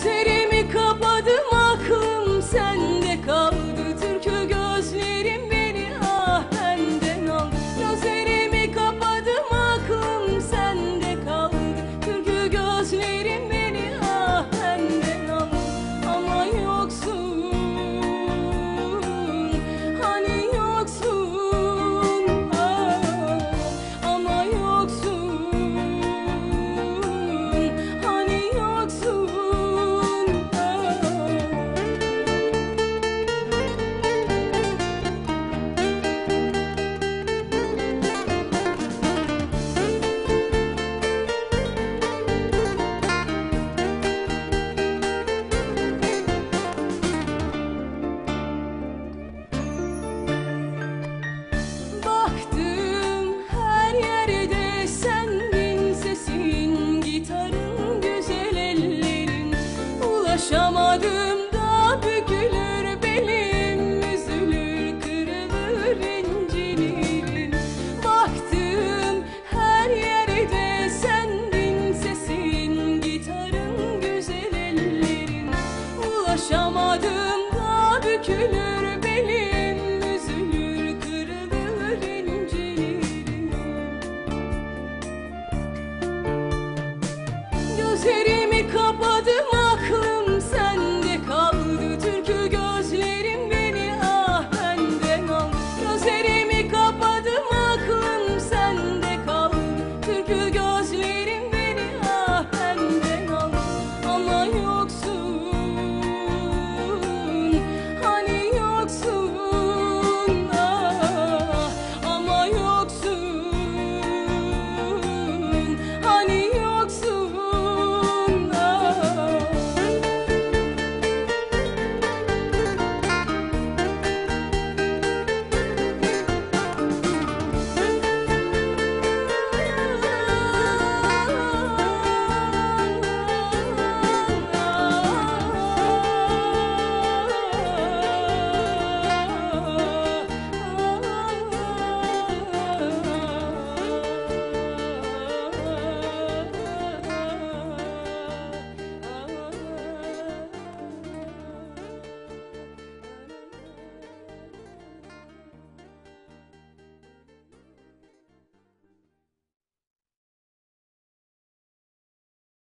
City. Aşamadım da bükülür belim Üzülür kırılır incinirim Baktım her yerde sendin Sesin gitarın güzel ellerin. Ulaşamadım da bükülür belim gözlerin